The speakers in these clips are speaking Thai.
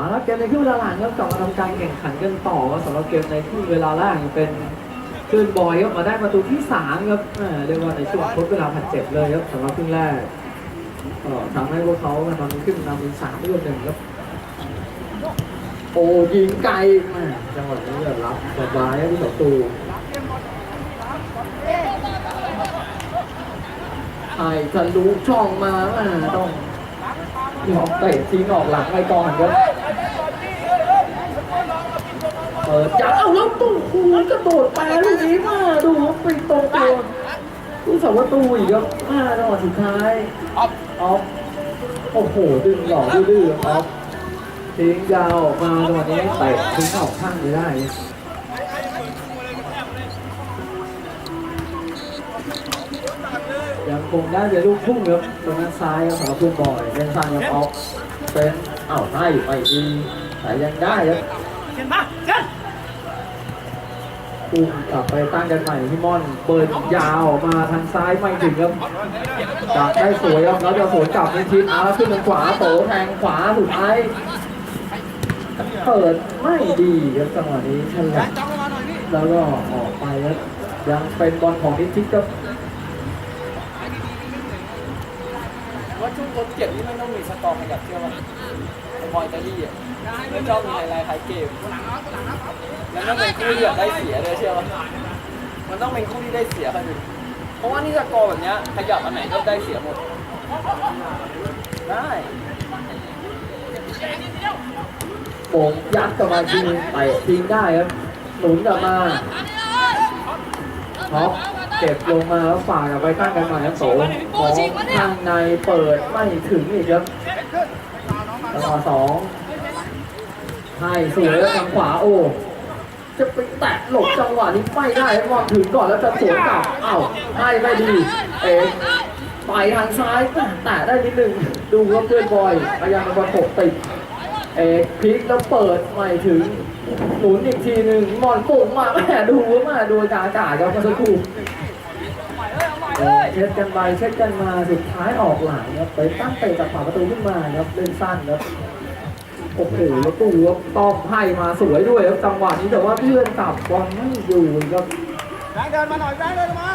เอาละเกมในครึ่งเวลาหลังครับกลับมาทำการแข่งขันกันต่อสำหรับเกมในครึ่งเวลาแรกเป็นคลื่นบอยครับมาได้ประตูที่สามครับแหม่เรียกว่าในช่วงทดเวลาผัดเจ็บเลยครับสำหรับครึ่งแรกก็ทำให้พวกเขาตอนนี้ขึ้นนำเป็นสามด้วยหนึ่งครับโอ้ยิงไกลจังหวะนี้รับสบายครับประตูไอ้ทะลุช่องมาต้องยอมเตะทิ้งออกหลังไปก่อนครับ ปิดจับเอาแล้วตู้คูกระโดดแปรลูกนี้มาดูไปตรงตัวผู้สาวประตูอีกครับมาจังหวะสุดท้ายออฟออฟโอ้โหดึงหล่อดื้อออฟทิ้งยาวออกมาจังหวะนี้เตะทิ้งออกข้างไม่ได้ยังคงได้เป็นลูกพุ่งครับตรงนั้นซ้ายครับสำหรับพุ่งบอยเป็นซ้ายครับออฟเป็นอ้าให้ไปดีแต่ยังได้ครับ ปุ่มกลับไปตั้งกันใหม่พี่ม่อนเปิดยาวออกมาทางซ้ายไม่ถึงครับจับได้สวยครับแล้วจะสวนกลับในทิศอาร์ขึ้นทางขวาโตแทงขวาสุดท้ายเปิดไม่ดีครับจังหวะนี้ฉลับแล้วก็ออกไปแล้วยังเป็นบอลของนิทิศครับ ช่วงทดเจ็บนี่มันต้องมีสกอร์ขยับเชื่อป่ะบอยอิตาลีอะมันชอบมีไฮไลท์ท้ายเกมแล้วก็เป็นคู่ที่แบบได้เสียเลยเชื่อป่ะมันต้องเป็นคู่ที่ได้เสียกันดิเพราะว่านี่สกอร์แบบเนี้ยขยับอันไหนก็ได้เสียหมด ได้โป่งยัดกลับมาทีไปทิ้งได้ครับหนุนกลับมาท็อป เก็บลงมาแล้วฝากกับไปตั้งกันใหม่ครับโสของข้างในเปิดไม่ถึงอีกครับจังหวะสองให้สวยแล้วทางขวาโอ้จะไปแตะหลบจังหวะนี้ไม่ได้ครับวางถึงก่อนแล้วจะสวนกลับเอ้าให้ไม่ดี เอ๊ไปทางซ้ายแตะได้นิดนึงดูครับเพื่อนบอยพยายามมาประกบติดเอกพลิกแล้วเปิดใหม่ถึงหนุนอีกทีหนึ่งมอนโป่งมาแม่ดูมาดูกาอากาครับเมื่อสักครู่ เช็ดกันไปเช็ดกันมาสุดท้ายออกหลังครับไปตั้งเตะจากฝาประตูขึ้นมาครับเล่นสั้นครับโอ้โหแล้วตู้ครับตอมให้มาสวยด้วยครับจังหวะนี้แต่ว่าเพื่อนกลับบอลไม่อยู่ครับแบงเดินมาหน่อยแบงเดินมา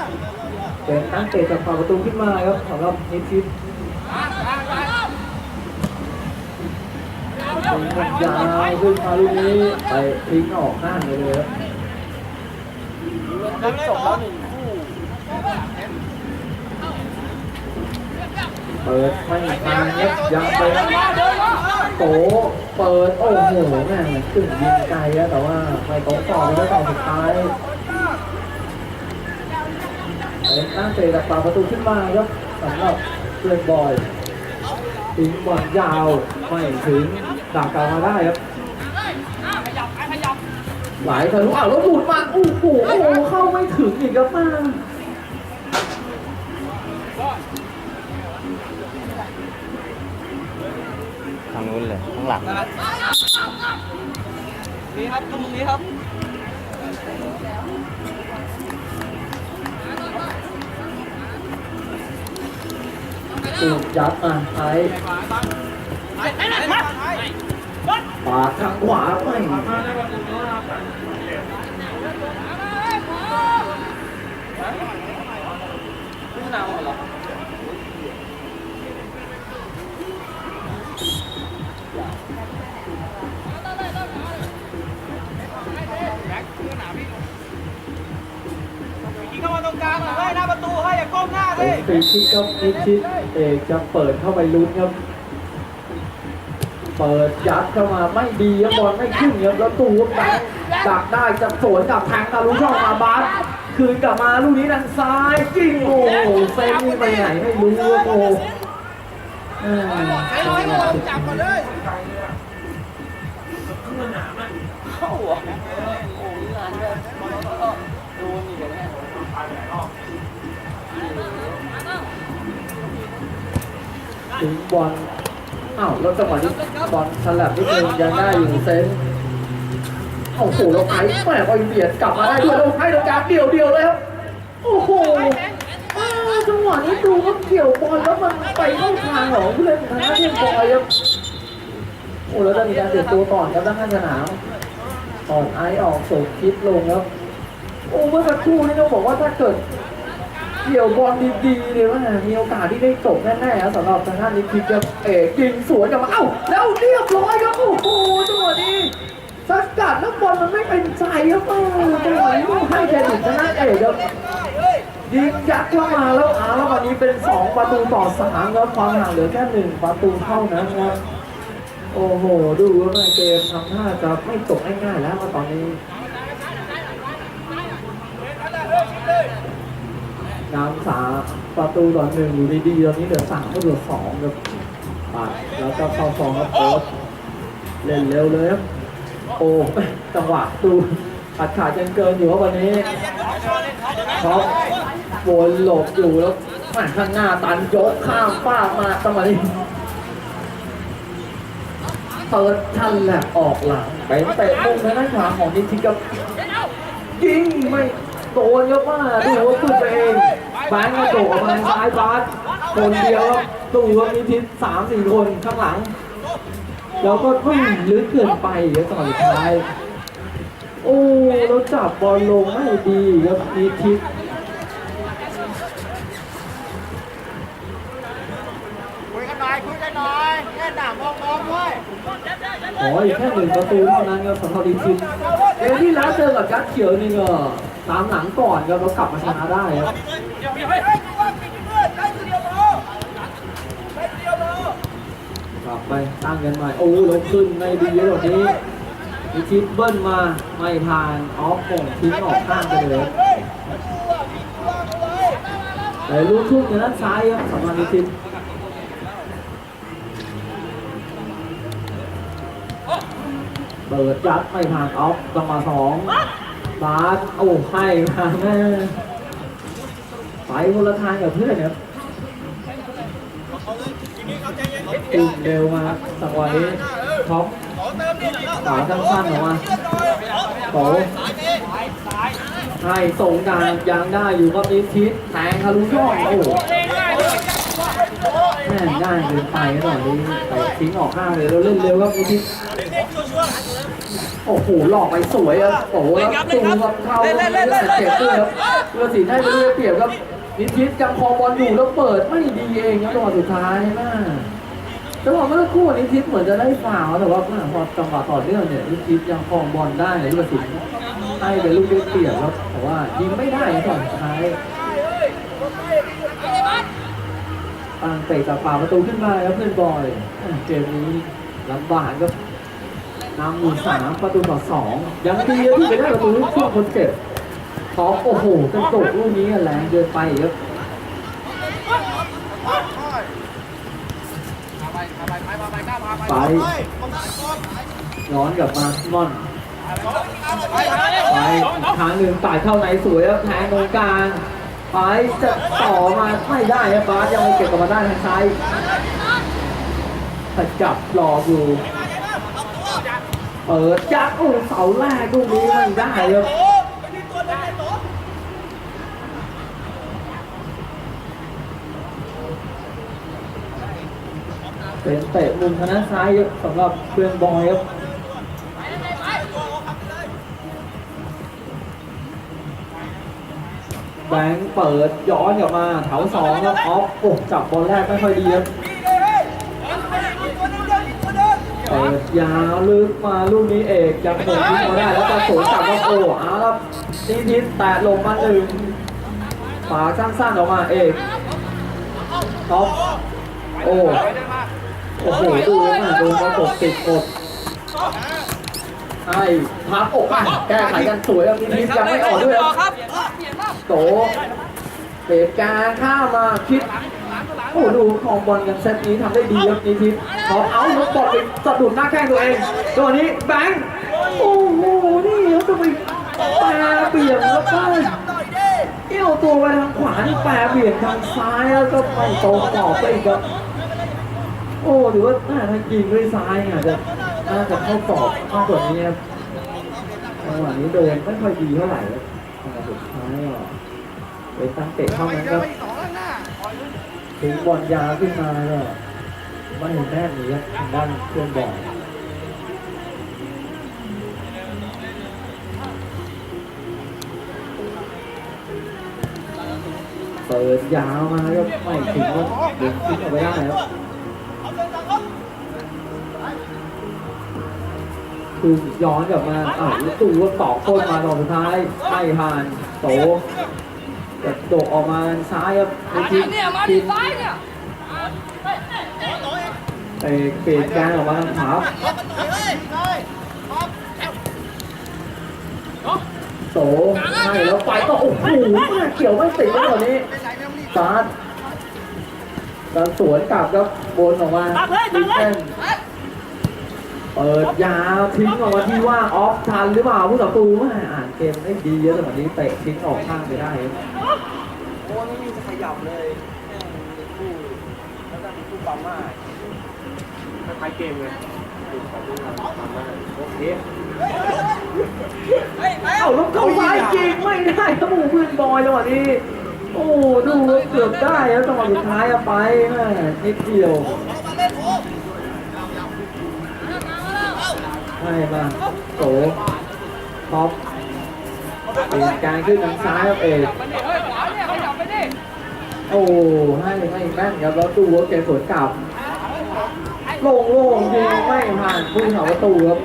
เป็นตั้งเตะจากฝาประตูขึ้นมาครับสำหรับนิชิตเป็นมันยาวขึ้นมาลูกนี้ไปทิ้งออกข้างเลยเลยครับจบแล้วหนึ่ง เปิดไม่ทางครับยังเป็นโตเปิดโอ้โหแม่งตึงยิงไกลอะแต่ว่าไม่ตรงต่อแล้วต่อสุดท้ายเป็นตั้งเตะจากฝาประตูขึ้นมาครับสำหรับเพื่อนบอยทิ้งบอลยาวไม่ถึงดักกลับมาได้ครับหลทะลุอ้าวแล้วหลุดมาโอ้โหโอ้โหเข้าไม่ถึงอีกครับมา นู้นเลยข้างหลังนี่ครับตรงนี้ครับตูดยัดมาไอ้ปาดทางขวาไม่พิจารณาหมดเหรอ กลางหน่อยเฮ้ยหน้าประตูให้อย่าก้มหน้าเป็สินฟรีคิกครับนิชิตเอกจะเปิดเข้าไปลุ้นครับ เปิดยัดเข้ามาไม่ดีครับบอลไม่ขึ้นครับแล้วตูครับดักดักได้จะสวนกับทางตาลุช่องมาบาสคืนกลับมาลูกนี้ทางซ้ายจริงโอ้โหเซฟนี่ไปไหนไม่รู้ครับโอ้โหอ่าใช้ร้อยโลจับก่อนเลย ถึงบอลอ้าวแล้วจังหวะนี้บอลฉลับนิดนึงยังได้อยู่เซนโอ้โหเราไอ้แม่ก็เบียดกลับมาได้ด้วยเราให้ตรงกลางเดี่ยวเดียวเลยครับโอ้โหจังหวะนี้ดูว่าเกี่ยวบอลแล้วมันไปเข้าทางของผู้เล่นทางด้านเทียบอยครับโอ้แล้วจะมีการเปลี่ยตัวก่อนครับด้านข้างสนามก่อนไอออกส่งคิดลงครับโอ้เมื่อสักครู่นี่ต้องบอกว่าถ้าเกิด เกี่ยวบอลดีๆเลยว่ามีโอกาสที่ได้จบแน่ๆครับสำหรับทางด้านนี้คิดจะเอกยิงสวนกลับมาเอ้าแล้วเรียบร้อยครับโอ้โหจังหวะนี้สกัดแล้วบอลมันไม่เป็นใจครับเออจังหวะนี้ให้เครดิตทางด้านเอกครับยิงยัดเข้ามาแล้วอาแล้ววันนี้เป็น 2 ประตูต่อสามครับความห่างเหลือแค่หนึ่งประตูเท่านั้นครับโอ้โห ดูว่าเกมทำท่าจะไม่ตกง่ายๆแล้วตอนนี้ นำสาประตูต่อหนึ่งอยู่ดีๆตอนนี้เหลือสามก็เหลือสองครับปัดแล้วก็เข้าสองครับโค้ชเล่นเร็วเลยครับโอ้จังหวะดูอัดขาดกันเกินอยู่ครับวันนี้เพราะวนหลบอยู่แล้วแม่ข้างหน้าตันยกข้ามฟามาจังหวะนี้เปิดทันแหละออกหลังไปเตะมุมทางด้านขวาของนิติกับยิงไม่โดนครับว่าดูว่าตุ้ไปเอง แบงก์กระโดดออกมาซ้ายบาสคนเดียวครับดูว่ามีทิศสามสี่คนข้างหลัง แล้วก็วิ่งลึกเกินไปเดี๋ยวต่อสุดท้าย โอ้เราจับบอลลงไม่ดีครับมีทิศคุยกันหน่อยคุยกันหน่อยแค่หนามองมองด้วยขออีกแค่หนึ่งประตูเท่านั้นครับสำหรับดีทิศเกมที่แล้วเจอกับกั๊กเขียวนี่ก็ตามหลังก่อนครับเรากลับมาชนะได้ครับับไปตั้งกันใหม่โอ้ลงขึ้นไม่ดีเลยแบบนี้มีทิศเบิ้ลมาไม่ผ่านออฟโป่งทิ้งออกข้างไปเลยแต่ลูกทุ่งในด้านซ้ายครับสำหรับดีทิศเปิดยัดไม่ผ่านออฟจังหวะสองบาสโอ้ให้มาแม่ไปคนละทางกับเพื่อนครับ จุ่มเร็วมาจังหวะนี้ท็อปขอเติมดิขวาสั้นๆออกมาโตให้ส่งกลางยังได้อยู่ก็มีทิศแทงทะลุช่องโอ้โหแม่งง่ายเกินไปหน่อยนี้ไปทิ้งออกข้างเลยเราเล่นเร็วครับมีทิศโอ้โหหลอกไปสวยครับโอ้โหแล้วจูงกับเข้าเจ็บด้วยครับเพื่อสีให้ไปด้วยเปรียบครับนิทิศยังครองบอลอยู่แล้วเปิดไม่ดีเองครับจังหวะสุดท้ายมาก จังหวะเมื่อสักครู่นิทิศเหมือนจะได้ฟาวล์แต่ว่าพอจังหวะต่อเนื่องเนี่ยนิทิศยังครองบอลได้ในลูกศิลป์ให้เป็นลูกได้เปรียบครับแต่ว่ายิงไม่ได้ตอนท้ายตั้งเตะจากป่าประตูขึ้นมาครับเพื่อนบอยเกมนี้ลำบากครับนำอยู่สามประตูต่อสองยังดีนะที่ไปได้ประตูช่วงคนเจ็บท็อปโอ้โหกระโดดลูกนี้แรงเกินไปครับ ไปย้อนกลับมาม่อน ไปทางหนึ่งต่ายเข้าในสวยครับแทงตรงกลางไปจะต่อมาไม่ได้ครับบาสยังไม่เก็บกลับมาได้ทางซ้ายแต่จับหลอกอยู่เปิดยัดโอ้เสาแรกลูกนี้ไม่ได้ครับ เป็นเตะมุมทางด้านซ้ายครับสำหรับเพื่อนบอยครับแบงค์เปิดย้อนกลับมาแถวสองครับออฟโอ้จับบอลแรกไม่ค่อยดีครับเตัวนึงเดินมีตัวนึงเปิดยาวลึกมาลูกนี้เอกยังเปิดทิ้งมาได้แล้วจะสวนกลับมาโอ้อาครับนิทิศแตะลงมาหนึ่งฝาสั้นๆออกมาเอกท็อปโอ้ โอ้โหดูนะโดนประกติดกดไอ้พับอกอะแก้ไขกันสวยครับนิทิศยังไม่ออกด้วยครับโตเตกลางข้ามาคิดโอ้ดูของบอลกันเซตนี้ทำได้ดีครับนิทิศขอเอาลูกบอลไปสะดุดหน้าแข้งตัวเองตัวนี้แบงค์โอ้โหนี่เขาจะไปแปรเบี่ยงแล้วก็เอี้ยวตัวไปทางขวานี่แปรเบี่ยงทางซ้ายแล้วก็ไม่ตรงต่อไปอีกครับ โอ้หรือว่าน่าจะยินด้วยซ้ายอาจจะน่าจะเข้ากรอบมากกว่านี้ครัจังหวะนี้เดินไม่ค่อยดีเท่าไหร่คบสุดท้ายอะไปตั้งเตะเข้ามาครับถึงบอลยาขึ้นมาก็ไม่เห็นแม่หนีครับทางด้านเพื่อนบอลเปิดยาวมาแล้วไม่ถึงก็ดึงทิ้งเอาไว้ได้ครับ คือย้อนกลับมาอ้าวแล้วตูว่าต่อโค้นมาดอกสุดท้ายไม่ผ่านโตจะโดดออกมาซ้ายครับไอ้ทีมทีมไปเปลี่ยนแกนออกมาทางขวาเอามันหน่อยเฮ้ยใช่ครับโตให้แล้วไปก็โอ้โหมาเขียวไม่ติดแล้วตอนนี้เป็นไรไม่ต้องรีบฟาดแล้วสวนกลับครับบนออกมาดิเส้นเเปิดยาวทิ้งออกมาที่ว่าออฟทันหรือเปล่าผู้ต่อตูมาอ่านเกมได้ดีเยอะแต่วันนี้เตะทิ้งออกข้างไปได้โอ้ไม่มีจะขยับเลยแม่คู่แล้วก็มีคู่ปาม่าคล้ายเกมเลยดูของดูทำได้โอเคเอ้าล้วเข้าซ้ายจริงไม่ได้ครับโอ้โหพื้นบอยจังหวะนี้ โอ้ดูเกือบได้แล้วจังหวะสุดท้ายอะไปแม่นิดเดียว ให้มาโตท็อปเปลี่ยนการขึ้นทางซ้ายครับเอกโอ้ให้ไม่แม่นครับแล้วดูว่าเกมสวนกลับโล่งโล่งยิงไม่ผ่านผู้สาประตูครับ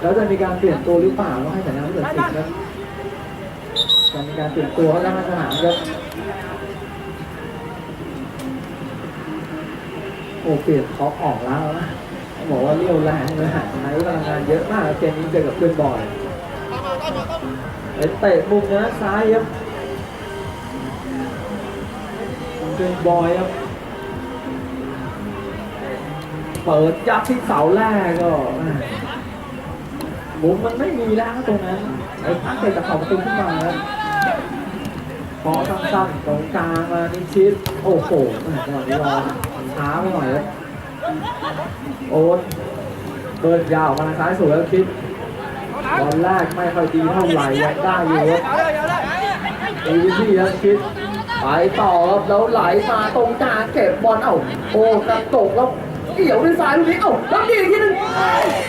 แล้วจะมีการเปลี่ยนตัวหรือเปล่าต้องให้สัญญาณเกิดสิทธิ์ครับจะมีการเปลี่ยนตัวเขาด้าสนามครับโอ้เปลี่ยนท็อปออกแล้วนะ บอกว่าเรี่ยวแรงเลยหาใช้พลังงานเยอะมากเกมนี้เจอกับเพื่อนบอยตามมาตามมาตามมาไอ้เตะมุมนะซ้ายครับเป็นบอยครับเปิดยับที่เสาแรกก็แม่มุมมันไม่มีแล้วตรงนั้นไอ้พักเตะจากเข่าประตูขึ้นมาแล้วพอสั้นๆตรงกลางมานิชิดโอ้โหแม่จังหวะนี้รอช้าไปหน่อยครับ โอ๊ตเบิร์นยาวมาซ้ายสวยแล้วคิดตอนแรกไม่ค่อยดีเท่าไหร่ยังได้อยู่ครับดีที่แล้วคิดไปต่อครับแล้วไหลมาตรงกลางเก็บบอลเอ้าโอ้กระตกแล้วเกี่ยวด้วยซ้ายลูกนี้เอ้าแล้วดีอีกทีหนึง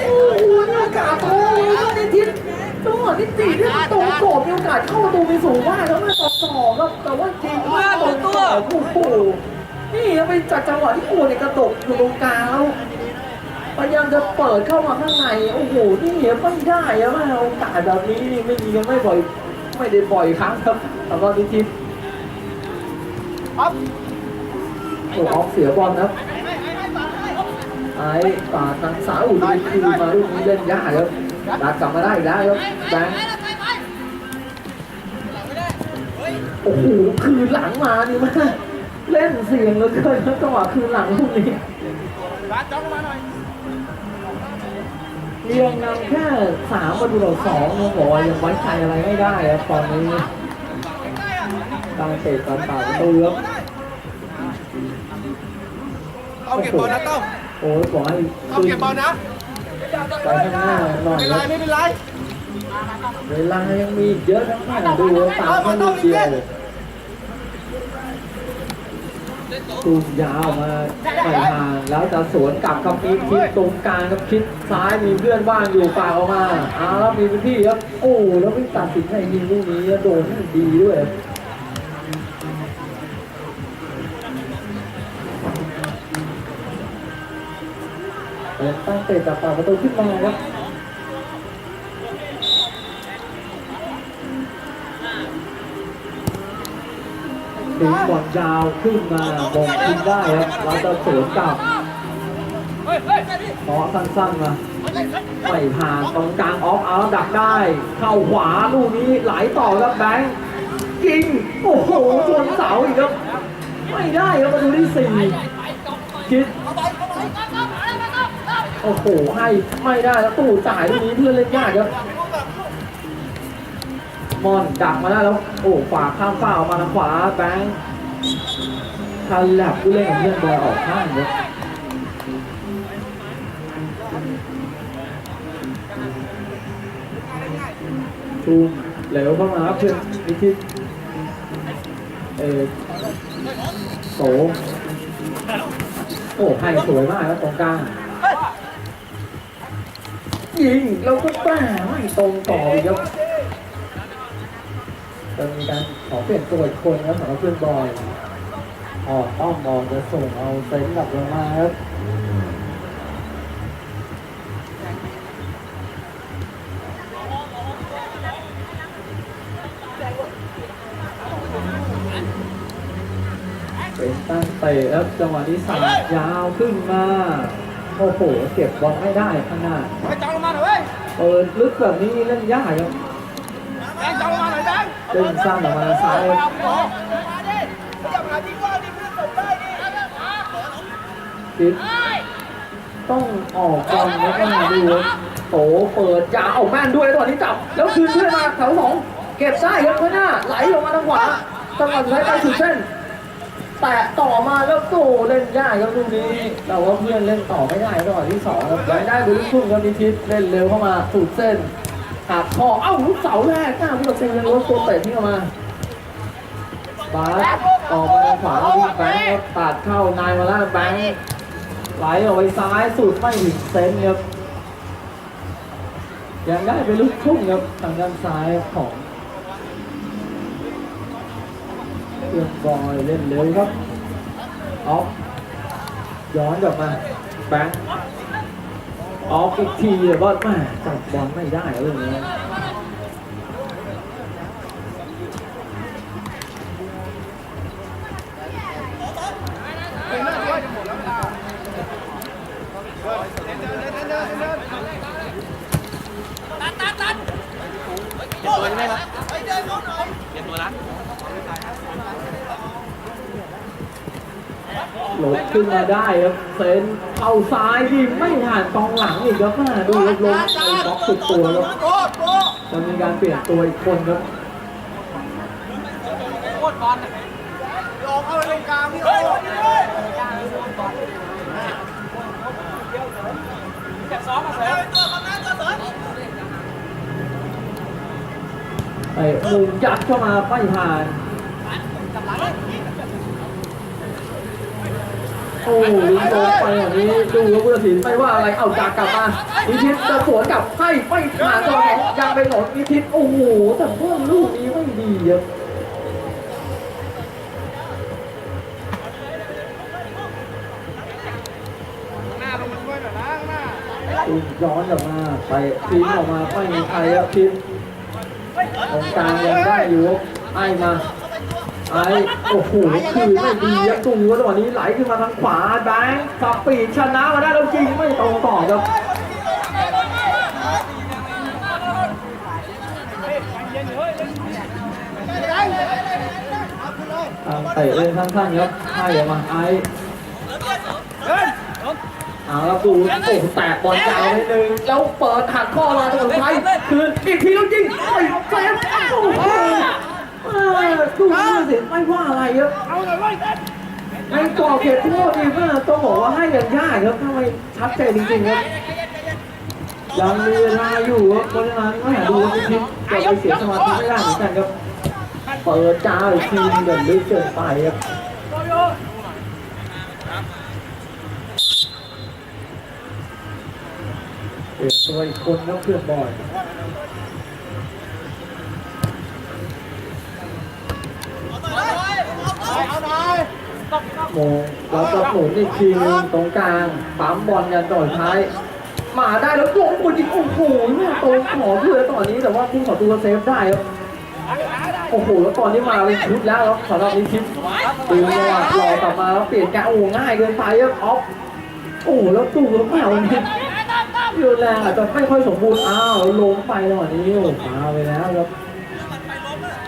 โอ้โหมีโอกาสโอ้ยนิทิศจังหวะที่ตีที่ประตูโกบมีโอกาสเข้าประตูไปสูงมากแล้วมาต่อต่อครับแต่ว่าจริงว่าตรงต่อโอ้โห นี่เป็นจากจังหวะที่โอ้เนี่ยกระตกอยู่ตรงกลางแล้วพยายามจะเปิดเข้ามาข้างใน โอ้โห นี่ไม่ได้อะว่าโอกาสแบบนี้นี่ไม่มีกันไม่บ่อย ไม่ได้บ่อยครั้งครับสำหรับนิทิศครับโอ้ออกเสียบอลครับไอ้ปาดทางซ้ายอุ่นคืนมาลูกนี้เล่นยากครับดักกลับมาได้อีกแล้วครับแบงค์โอ้โห คืนหลังมานี่มาก เล่นเสียงเหลือเกินครับจังหวะคืนหลังลูกนี้ร้านจ้องมาหน่อยเรียงนำแค่สามประตูต่อสองยังบอกว่ายังไว้ใจอะไรไม่ได้ครับตอนนี้การเตะการต่าประตูครับเอาเก็บบอลนะต้อมโอ้ยบอกให้เอาขึ้นเก็บบอลนะไปข้างหน้าหน่อยไม่คเป็นไรรับไม่เป็นไรเวลายังมีอีกเยอะทั้งนั้นดูว่าตามแค่ลูกเดียว ตูมยาวมาไม่ห่างแล้วจะสวนกลับกับมีคิดตรงกลางกับคิดซ้ายมีเพื่อนว่างอยู่ฝากออกมาอ้าวแล้วมีพื้นที่ครับโอ้แล้วไม่ตัดสินใจยิงลูกนี้โดนดีด้วยเตั้งเตะจากปากประตูขึ้นมาครับ ดึงบอลยาวขึ้นมาบงขึ้นได้ครับเราจะสวนกลับขอสั้นๆมาไม่ผ่านตรงกลางออฟเอาดักได้ เข้าขวาลูกนี้ไหลต่อครับแบงค์ยิงโอ้โหชนเสาอีกครับ ไม่ได้ครับประตูที่สี่คิดโอ้โหให้ไม่ได้แล้วตู้จ่ายลูกนี้เพื่อนเล่นยากครับ มอนดักมาได้แล้ว โอ้ขวาข้ามฝ้าออกมาทางขวาแบงค์ทันแลบผู้เล่นของเพื่อนบอยออกข้างครับชูเหลวเข้ามาครับเพื่อนนิทิศเออโตโอ้ให้สวยมากครับตรงกลางยิงแล้วก็แป้ไม่ตรงต่อครับ จะมีการขอเปลี่ยนตัวอีกคนครับสำหรับเพื่อนบอยออกอ้อมบอลจะส่งเอาเซนต์กลับลงมาครับเป็นตั้งเตะครับจังหวะนี้สาดยาวขึ้นมาโอ้โหเก็บบอลไม่ได้ขางหนาดไปจังลงมาหน่อยเว้ยเปิดลึกแบบนี้เล่นยากครับแบ เล่นสั้นออกมาซ้ายครับมาดิว่าดิเพื่อนส่งได้ดิต้องออกบอลแล้วก็มาดูโตเปิดยาวเอาแม่นด้วยตอนนี้จับ แล้วคืนเพื่อนมาแถวสองเก็บได้ครับเพื่อนหน้าไหลลงมาทางขวาจังหวะสุดท้ายไปสุดเส้นแตะต่อมาแล้วโตเล่นยากครับลูกนี้แต่ว่าเพื่อนเล่นต่อไม่ได้จังหวะที่สองครับยังได้ดูลูกทุ่งครับนิทิศเล่นเร็วเข้ามาสุดเส้น หักคอเอ้าลูกเสาแรกหน้าผู้ตัดสินเลยว่าตัวเตะที่ออกมาบาสออกมาทางขวาวิ่งแบงค์ตัดเข้านายมาแล้วแบงค์ไหลออกไปซ้ายสุดไม่ถึงเซนครับยังได้เป็นลูกทุ่งครับทางด้านซ้ายของเพื่อนบอยเล่นเร็วครับออฟย้อนกลับมาแบงค์ ออฟอีกทีแต่ว่าแม่จับบอลไม่ได้เรื่องนี้หลบขึ้นมาได้ครับเซน เอาซ้ายที่ไม่ผ่านกองหลังอีกครับแม่ดูรับลงไปบล็อกสุดตัวครับโคตรโคตรจะมีการเปลี่ยนตัวอีกคนครับลองเข้าไปตรงกลางพี่โอ้ไอ้มุมยัดเข้ามาไม่ผ่าน โอ้ลิงโดนไปอย่างนี้ดูครับผู้ตัดสินไม่ว่าอะไรเอาจากกลับมานิทิศจะสวนกลับให้ไม่ผ่านตัวของยังเป็นหนนนิทิศโอ้โหแต่พวกลูกนี้ไม่ดีครับหน้าลงมาช่วยอะข้างหน้าตีย้อนกลับมาไปทิ้งออกมาไม่มีใครครับทิ้งตรงกลางยังได้อยู่ไอ้มา ไอ้โอ้โหคือไม่ดีครับตูจังหวะนี้ไหลขึ้นมาทางขวาแบงค์สับปีดชนะมาได้แล้วจริงไม่ตรงต่อครับทางเตะเล่นสั้นๆครับให้ออกมาไอ้เอาละดูโอ้แตกบอลยาวนิดนึงแล้วเปิดหักข้อมาตัวสุดท้ายคืนอีกทีแล้วยิงไอ้เซฟโอ้โห ดูผู้สิไม่ว่าอะไรครับเอาหน่อยเว้เต้นในกรอบเขตโทษนี่เพื่อนต้องบอกว่าให้อย่างยากครับทำไมชัดเจนจริงๆครับยังมีเวลาอยู่ครับเพราะฉะนั้นไม่ดูไม่คิดจะไปเสียสมาธิไม่ได้เหมือนกันครับเปิดจ้าอีกทีเดินลึกเกินไปครับเปลี่ยนตัวอีกคนครับเพื่อนบอย โมเราจะหมุนอีกทีนึงตรงกลางปั๊มบอลยันต่อท้ายมาได้แล้วลงบอลยิงโอ้โหเนี่ยตรงขอเพื่อตอนนี้แต่ว่าผู้ขอตัวเซฟได้ครับโอ้โหแล้วตอนนี้มาเป็นชุดแล้วครับสำหรับนิคิดดูจังหวะรอกลับมาแล้วเปลี่ยนกะโอ้ง่ายเกินไปครับออฟโอ้โหแล้วตู้แล้วแมวนิดเรือแรงอาจจะไม่ค่อยสมบูรณ์อ้าวลงไปตอนนี้โอ้มาไปแล้วครับ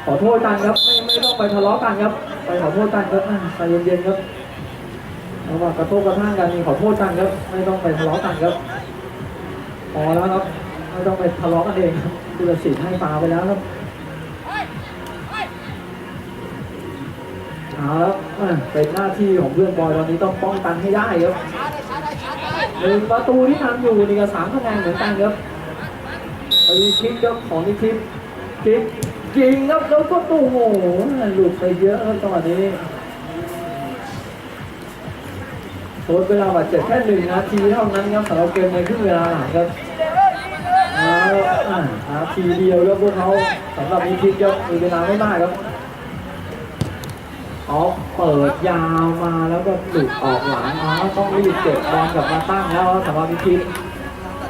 ขอโทษกันครับไม่ไม่ต้องไปทะเลาะกันครับ ไปขอโทษกันครับอะใจเย็นๆครับระหว่างกระโทษกระทั่งกันมีขอโทษกันครับ ไม่ต้องไปทะเลาะกันครับพอแล้วครับไม่ต้องไปทะเลาะกันเองครับผู้ตัดสินให้ฟาวไปแล้วครับเอาละอะเป็นหน้าที่ของเพื่อนบอยตอนนี้ต้องป้องกันให้ได้ครับหนึ่งประตูที่ทำอยู่นี่ก็สามคะแนนเหมือนกันครับไปคลิกครับของนิคิปคลิก ยิงครับแล้วก็โอ้โหหลุดไปเยอะครับตอนนี้โทษเวลาบาดเจ็บแค่หนึ่งนาทีเท่านั้นครับสำหรับเกมในครึ่งเวลาหลังครับอาอานาทีเดียวครับพวกเขาสำหรับนิทิศครับมีเวลาไม่มากครับออฟเปิดยาวมาแล้วก็หลุดออกหลังอ๋อต้องรีบเก็บบอลกลับมาตั้งแล้วสำหรับนิทิศ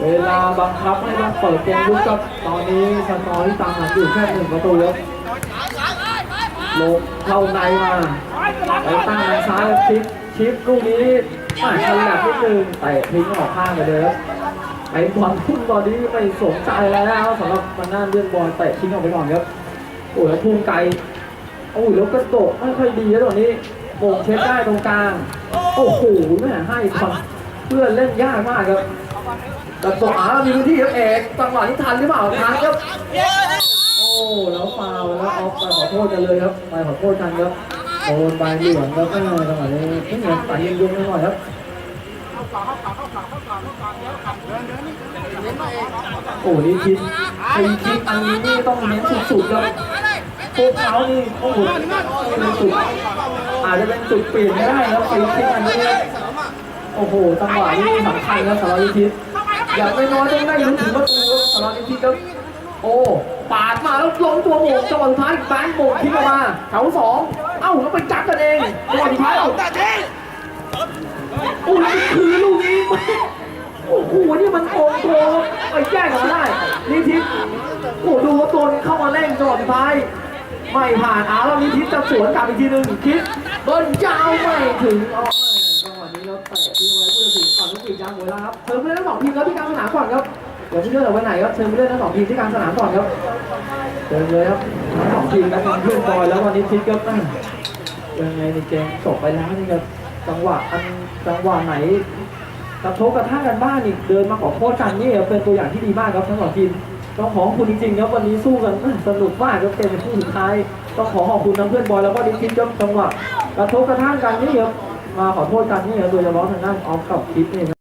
เวลาบังคับให้ต้องเปิดเกมลุกครับตอนนี้สกอร์ที่ตามหลังอยู่แค่หนึ่งประตูครับลงเข้าในมาไปตั้งทางซ้ายชิปชิปลูกนี้อ่าฉลับนิดนึงเตะทิ้งออกข้างไปเลยครับไอ้บอลพุ่งบอลนี้ไม่สนใจแล้วสำหรับมันน่าเลื่อนบอลเตะทิ้งออกไปก่อนครับโอ้ยแล้วพุ่งไกลโอ้ยแล้วกระโดดไม่ค่อยดีแล้วตอนนี้โมงเช็ดได้ตรงกลาง โอ้โหแม่ให้ทำเพื่อนเล่นยากมากครับ แต่ตัวอามีพื้นที่ครับเอกจังหวะนี้ทันหรือเปล่าทันครับ โอ้แล้วฟาวล์แล้วเอาไปขอโทษกันเลยครับไปขอโทษกันครับโดนใบเหลืองครับแม่จังหวะนี้ไม่เหมือนใส่เย็นๆหน่อยครับโอ้นี่คิดไอ้คิดอันนี้นี่ต้องเน้นสุดๆครับพวกเขานี่โอ้โหเป็นจุดอาจจะเป็นจุดเปลี่ยนก็ได้ครับไอ้คิดอันนี้โอ้โหจังหวะนี้สำคัญครับสำหรับนิทิศ อย่างน้อยๆต้องได้ลุ้นถึงประตูครับสำหรับนิทิศครับโอ้ปาดมาแล้วล้มตัวโหมงจังหวะสุดท้ายแบงค์โบกทิ้งออกมาแถวสองเอ้าแล้วไปจับกันเองจังหวะสุดท้ายเอ้าโอ้ยคือลูกนี้โอ้โหนี่มันโกงตัวไปแย่กันมาได้นิทิศโอ้ดูว่าตัวนี้เข้ามาเล่นจังหวะสุดท้ายไม่ผ่านเอาวแล้วนิทิศจะสวนกลับอีกทีหนึ่งคิดเบิ้ลยาวไม่ถึงอ๋อ เราเตะทิ้งไว้เพื่อถึงก่อนต้องปิดยางหมดแล้วครับเชิญไปเล่นทั้งสองทีมครับที่กลางสนามก่อนครับเดี๋ยวเลื่อนเอาไว้ไหนครับเชิญไปเล่นทั้งสองทีมที่กลางสนามก่อนครับเชิญเลยครับทั้งสองทีมครับทั้งเพื่อนบอยแล้ววันนี้ทิศก็ตั้งยังไงในเกมจบไปแล้วนี่ครับจังหวะอันจังหวะไหนกระทบกระทั่งกันบ้านอีกเดินมาขอโทษกันนี่เป็นตัวอย่างที่ดีมากครับทั้งสองทีมต้องขอขอบคุณจริงๆครับวันนี้สู้กันสนุกมากครับเกมเป็นคู่สุดท้ายต้องขอขอบคุณทั้งเพื่อนบอยแล้วก็ดิคิดจังหวะกระทบกระทั่งกันนี่ครับ มาขอโทษกันนี่ครับโดยเฉพาะทางด้านออฟกับคิดนี่